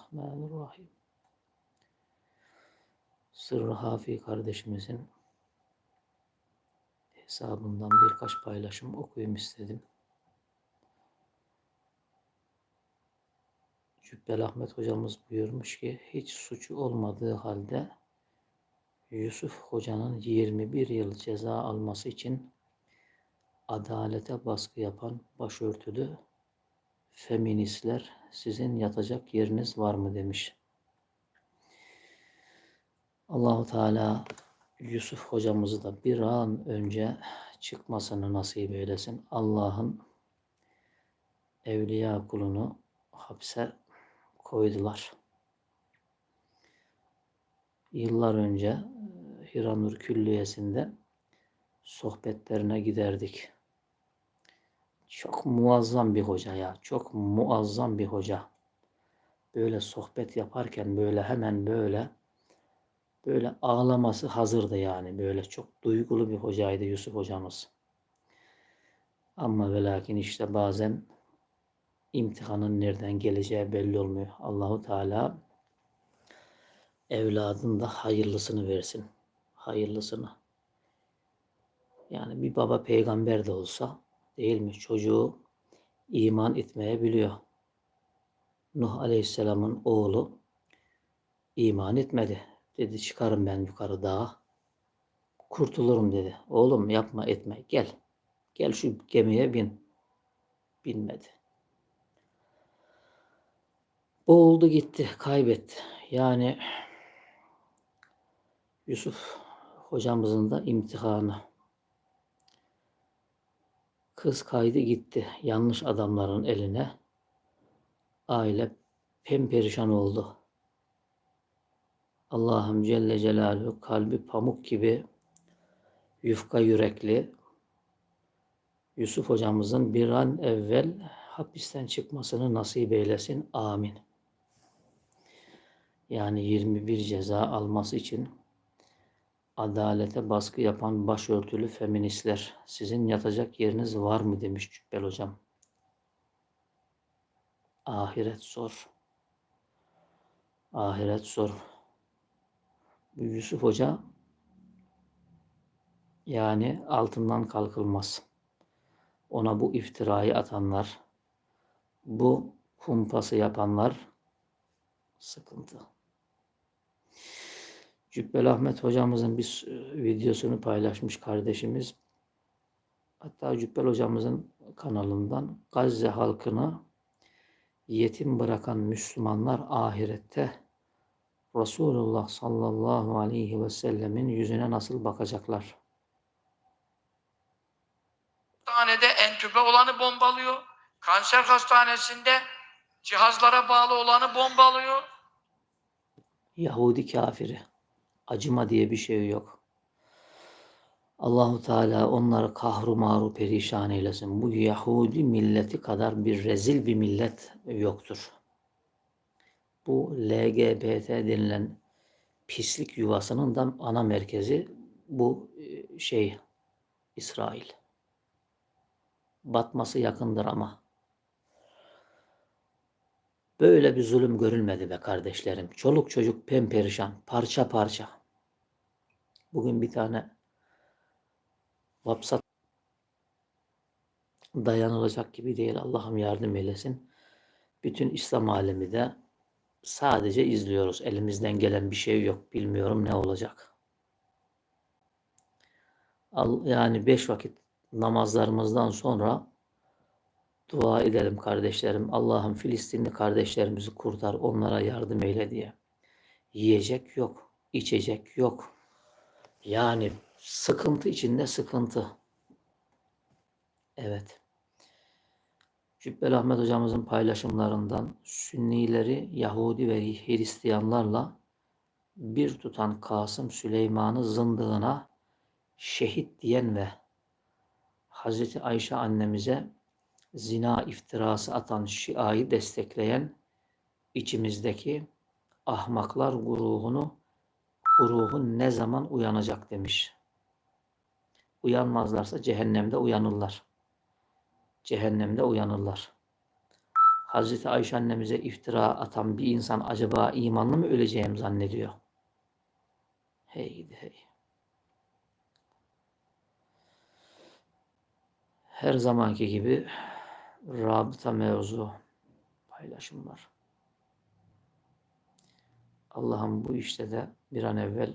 Bismillahirrahmanirrahim. Sırrı Hafi kardeşimizin hesabından birkaç paylaşım okuyayım istedim. Cübbel Ahmet hocamız buyurmuş ki hiç suçu olmadığı halde Yusuf hocanın 21 yıl ceza alması için adalete baskı yapan başörtülü feministler sizin yatacak yeriniz var mı demiş. Allahu Teala Yusuf hocamızı da bir an önce çıkmasını nasip eylesin. Allah'ın evliya kulunu hapse koydular. Yıllar önce Hiranur Külliyesi'nde sohbetlerine giderdik. Çok muazzam bir hoca ya. Çok muazzam bir hoca. Böyle sohbet yaparken böyle hemen böyle böyle ağlaması hazırdı yani. Böyle çok duygulu bir hocaydı Yusuf hocamız. Ama ve lakin işte bazen imtihanın nereden geleceği belli olmuyor. Allahu Teala evladın da hayırlısını versin. Hayırlısını. Yani bir baba peygamber de olsa değil mi? Çocuğu iman etmeye biliyor. Nuh Aleyhisselam'ın oğlu iman etmedi. Dedi çıkarım ben yukarı dağa. Kurtulurum dedi. Oğlum yapma etme gel. Gel şu gemiye bin. Binmedi. Boğuldu gitti. Kaybetti. Yani Yusuf hocamızın da imtihanı. Kız kaydı gitti yanlış adamların eline. Aile pemperişan oldu. Allah'ım Celle Celaluhu kalbi pamuk gibi yufka yürekli Yusuf hocamızın bir an evvel hapisten çıkmasını nasip eylesin. Amin. Yani 21 ceza alması için adalete baskı yapan başörtülü feministler sizin yatacak yeriniz var mı demiş Cübbel hocam. Ahiret zor. Ahiret zor. Bu Yusuf Hoca yani altından kalkılmaz. Ona bu iftirayı atanlar, bu kumpası yapanlar sıkıntı. Cübbel Ahmet hocamızın bir videosunu paylaşmış kardeşimiz. Hatta Cübbel hocamızın kanalından Gazze halkını yetim bırakan Müslümanlar ahirette Resulullah sallallahu aleyhi ve sellemin yüzüne nasıl bakacaklar? Hastanede entübe olanı bombalıyor. Kanser hastanesinde cihazlara bağlı olanı bombalıyor. Yahudi kafiri. Acıma diye bir şey yok. Allahu Teala onları kahru maru perişan eylesin. Bu Yahudi milleti kadar bir rezil bir millet yoktur. Bu LGBT denilen pislik yuvasının da ana merkezi bu e, şey İsrail. Batması yakındır ama. Böyle bir zulüm görülmedi be kardeşlerim. Çoluk çocuk pemperişan, parça parça. Bugün bir tane WhatsApp dayanılacak gibi değil. Allah'ım yardım eylesin. Bütün İslam alemi de sadece izliyoruz. Elimizden gelen bir şey yok. Bilmiyorum ne olacak. Yani beş vakit namazlarımızdan sonra dua edelim kardeşlerim. Allah'ım Filistinli kardeşlerimizi kurtar, onlara yardım eyle diye. Yiyecek yok, içecek yok. Yani sıkıntı içinde sıkıntı. Evet. Cübbel Ahmet hocamızın paylaşımlarından Sünnileri Yahudi ve Hristiyanlarla bir tutan Kasım Süleyman'ı zındığına şehit diyen ve Hazreti Ayşe annemize zina iftirası atan Şia'yı destekleyen içimizdeki ahmaklar guruhu ne zaman uyanacak demiş. Uyanmazlarsa cehennemde uyanırlar. Cehennemde uyanırlar. Hazreti Ayşe annemize iftira atan bir insan acaba imanlı mı öleceğim zannediyor? Hey hey. Her zamanki gibi rabıta mevzu paylaşımlar. Allah'ım bu işte de bir an evvel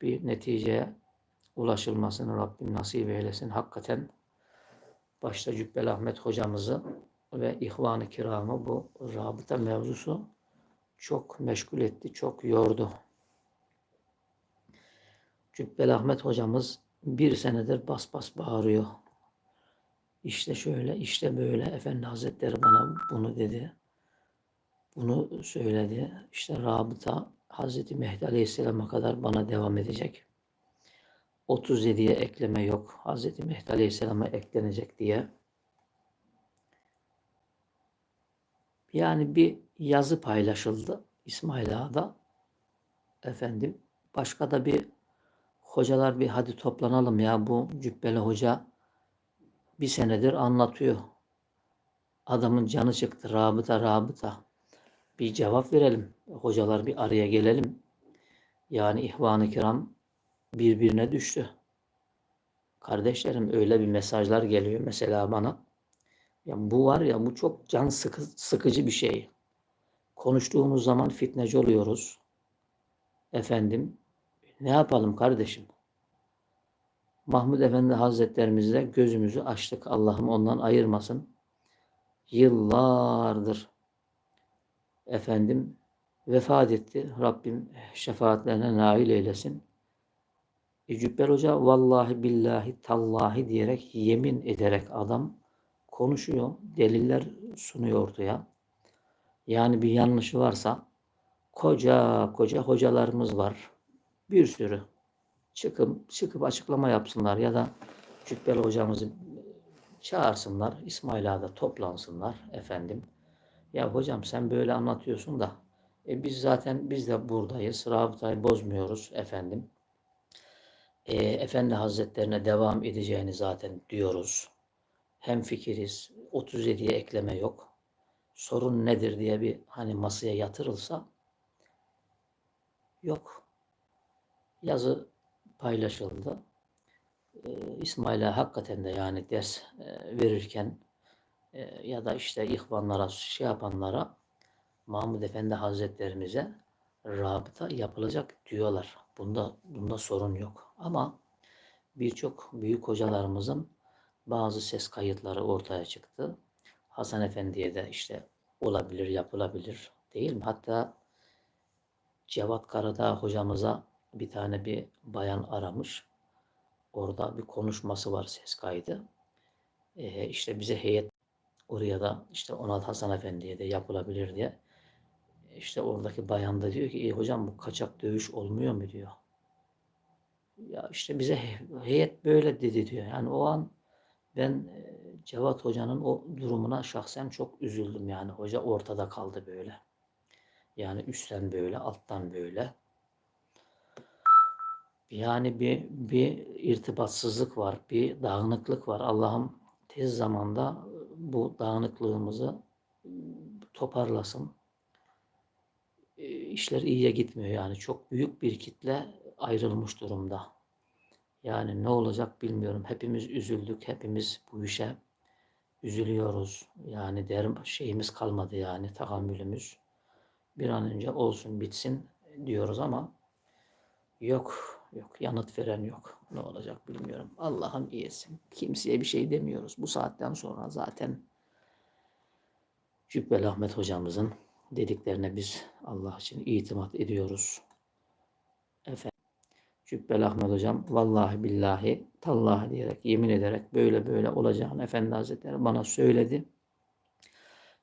bir neticeye ulaşılmasını Rabbim nasip eylesin. Hakikaten başta Cübbeli Ahmet hocamızı ve İhvan-ı Kiram'ı bu rabıta mevzusu çok meşgul etti, çok yordu. Cübbeli Ahmet hocamız bir senedir bas bas bağırıyor. İşte şöyle, işte böyle. Efendi Hazretleri bana bunu dedi. Bunu söyledi. İşte rabıta Hazreti Mehdi Aleyhisselam'a kadar bana devam edecek. 37'ye ekleme yok. Hazreti Mehdi Aleyhisselam'a eklenecek diye. Yani bir yazı paylaşıldı İsmail Ağa'da. Efendim başka da bir hocalar bir hadi toplanalım ya bu Cübbeli Hoca bir senedir anlatıyor. Adamın canı çıktı. Rabıta rabıta. Bir cevap verelim. Hocalar bir araya gelelim. Yani ihvan-ı kiram birbirine düştü. Kardeşlerim öyle bir mesajlar geliyor mesela bana. Ya bu var ya bu çok can sıkı, sıkıcı bir şey. Konuştuğumuz zaman fitneci oluyoruz. Efendim ne yapalım kardeşim? Mahmud Efendi Hazretlerimizle gözümüzü açtık. Allah'ım ondan ayırmasın. Yıllardır efendim vefat etti. Rabbim şefaatlerine nail eylesin. E, Cübbel Hoca vallahi billahi tallahi diyerek yemin ederek adam konuşuyor. Deliller sunuyor ortaya. Yani bir yanlışı varsa koca koca hocalarımız var. Bir sürü çıkıp çıkıp açıklama yapsınlar ya da Cübbeli hocamızı çağırsınlar. İsmail Ağa'da toplansınlar efendim. Ya hocam sen böyle anlatıyorsun da e biz zaten biz de buradayız. Rabıtayı bozmuyoruz efendim. E, Efendi Hazretlerine devam edeceğini zaten diyoruz. Hem fikiriz. 37'ye ekleme yok. Sorun nedir diye bir hani masaya yatırılsa yok. Yazı paylaşıldı. Ee, İsmail'e hakikaten de yani ders e, verirken e, ya da işte ihvanlara şey yapanlara Mahmud Efendi Hazretlerimize rabıta yapılacak diyorlar. Bunda bunda sorun yok. Ama birçok büyük hocalarımızın bazı ses kayıtları ortaya çıktı. Hasan Efendi'ye de işte olabilir, yapılabilir değil mi? Hatta Cevat Karadağ hocamıza bir tane bir bayan aramış. Orada bir konuşması var ses kaydı. Ee, işte bize heyet oraya da işte Onat Hasan Efendi'ye de yapılabilir diye. İşte oradaki bayan da diyor ki e, hocam bu kaçak dövüş olmuyor mu diyor. Ya işte bize heyet böyle dedi diyor. Yani o an ben e, Cevat Hoca'nın o durumuna şahsen çok üzüldüm yani. Hoca ortada kaldı böyle. Yani üstten böyle, alttan böyle. Yani bir bir irtibatsızlık var, bir dağınıklık var. Allah'ım tez zamanda bu dağınıklığımızı toparlasın. İşler iyiye gitmiyor yani. Çok büyük bir kitle ayrılmış durumda. Yani ne olacak bilmiyorum. Hepimiz üzüldük. Hepimiz bu işe üzülüyoruz. Yani derim şeyimiz kalmadı yani tahammülümüz. Bir an önce olsun bitsin diyoruz ama yok yok yanıt veren yok. Ne olacak bilmiyorum. Allah'ım iyisin. Kimseye bir şey demiyoruz. Bu saatten sonra zaten Cübbeli Ahmet hocamızın dediklerine biz Allah için itimat ediyoruz. Efendim, Cübbeli Ahmet hocam vallahi billahi tallahi diyerek yemin ederek böyle böyle olacağını Efendi Hazretleri bana söyledi.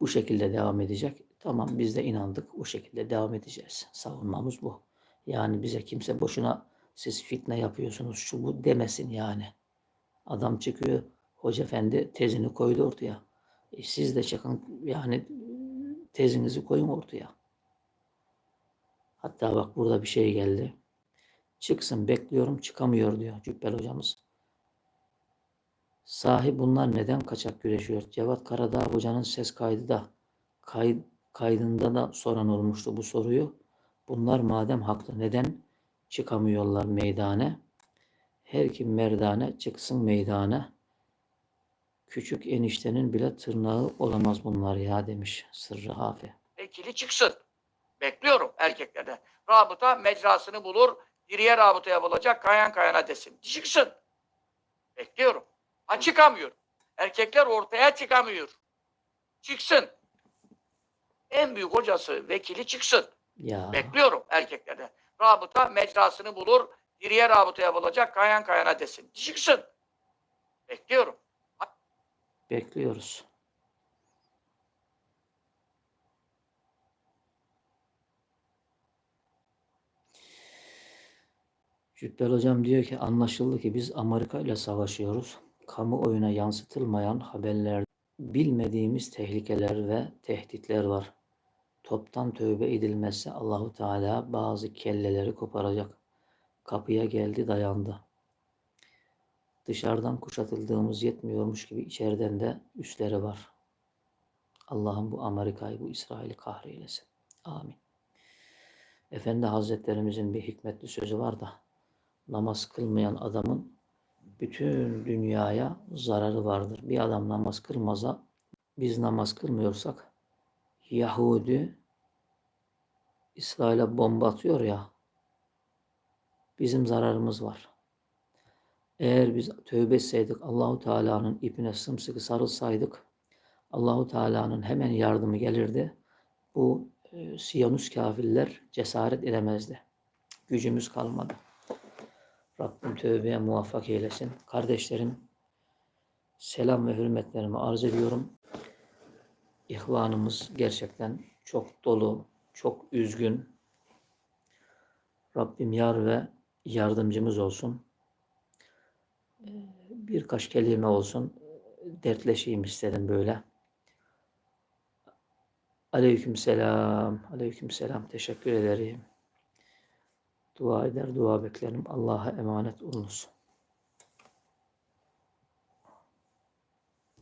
Bu şekilde devam edecek. Tamam biz de inandık. O şekilde devam edeceğiz. Savunmamız bu. Yani bize kimse boşuna siz fitne yapıyorsunuz şu bu demesin yani. Adam çıkıyor hoca efendi tezini koydu ortaya. E siz de çıkın yani tezinizi koyun ortaya. Hatta bak burada bir şey geldi. Çıksın bekliyorum çıkamıyor diyor Cübbel hocamız. Sahi bunlar neden kaçak güreşiyor? Cevat Karadağ Hoca'nın ses kaydı da kay, kaydında da soran olmuştu bu soruyu. Bunlar madem haklı neden çıkamıyorlar meydane? Her kim merdane çıksın meydane. Küçük eniştenin bile tırnağı olamaz bunlar ya demiş Sırrı Hafi. Vekili çıksın. Bekliyorum erkeklerde. Rabıta mecrasını bulur. Diriye rabıtaya bulacak kayan kayana desin. Çıksın. Bekliyorum. Ha çıkamıyor. Erkekler ortaya çıkamıyor. Çıksın. En büyük hocası vekili çıksın. Ya Bekliyorum erkeklerde. Rabıta mecrasını bulur. Diriye rabıtaya bulacak kayan kayana desin. Çıksın. Bekliyorum. bekliyoruz. Cübbel hocam diyor ki anlaşıldı ki biz Amerika ile savaşıyoruz. Kamuoyuna yansıtılmayan haberler, bilmediğimiz tehlikeler ve tehditler var. Toptan tövbe edilmezse Allahu Teala bazı kelleleri koparacak. Kapıya geldi dayandı. Dışarıdan kuşatıldığımız yetmiyormuş gibi içeriden de üstleri var. Allah'ım bu Amerika'yı, bu İsrail'i kahreylesin. Amin. Efendi Hazretlerimizin bir hikmetli sözü var da namaz kılmayan adamın bütün dünyaya zararı vardır. Bir adam namaz kılmaza biz namaz kılmıyorsak Yahudi İsrail'e bomba atıyor ya bizim zararımız var. Eğer biz tövbe etseydik Allahu Teala'nın ipine sımsıkı sarılsaydık Allahu Teala'nın hemen yardımı gelirdi. Bu e, Siyonist kafirler cesaret edemezdi. Gücümüz kalmadı. Rabbim tövbeye muvaffak eylesin. Kardeşlerim selam ve hürmetlerimi arz ediyorum. İhvanımız gerçekten çok dolu, çok üzgün. Rabbim yar ve yardımcımız olsun. Ee, Birkaç kelime olsun. Dertleşeyim istedim böyle. Aleyküm selam. Aleyküm selam. Teşekkür ederim. Dua eder, dua beklerim. Allah'a emanet olunuz.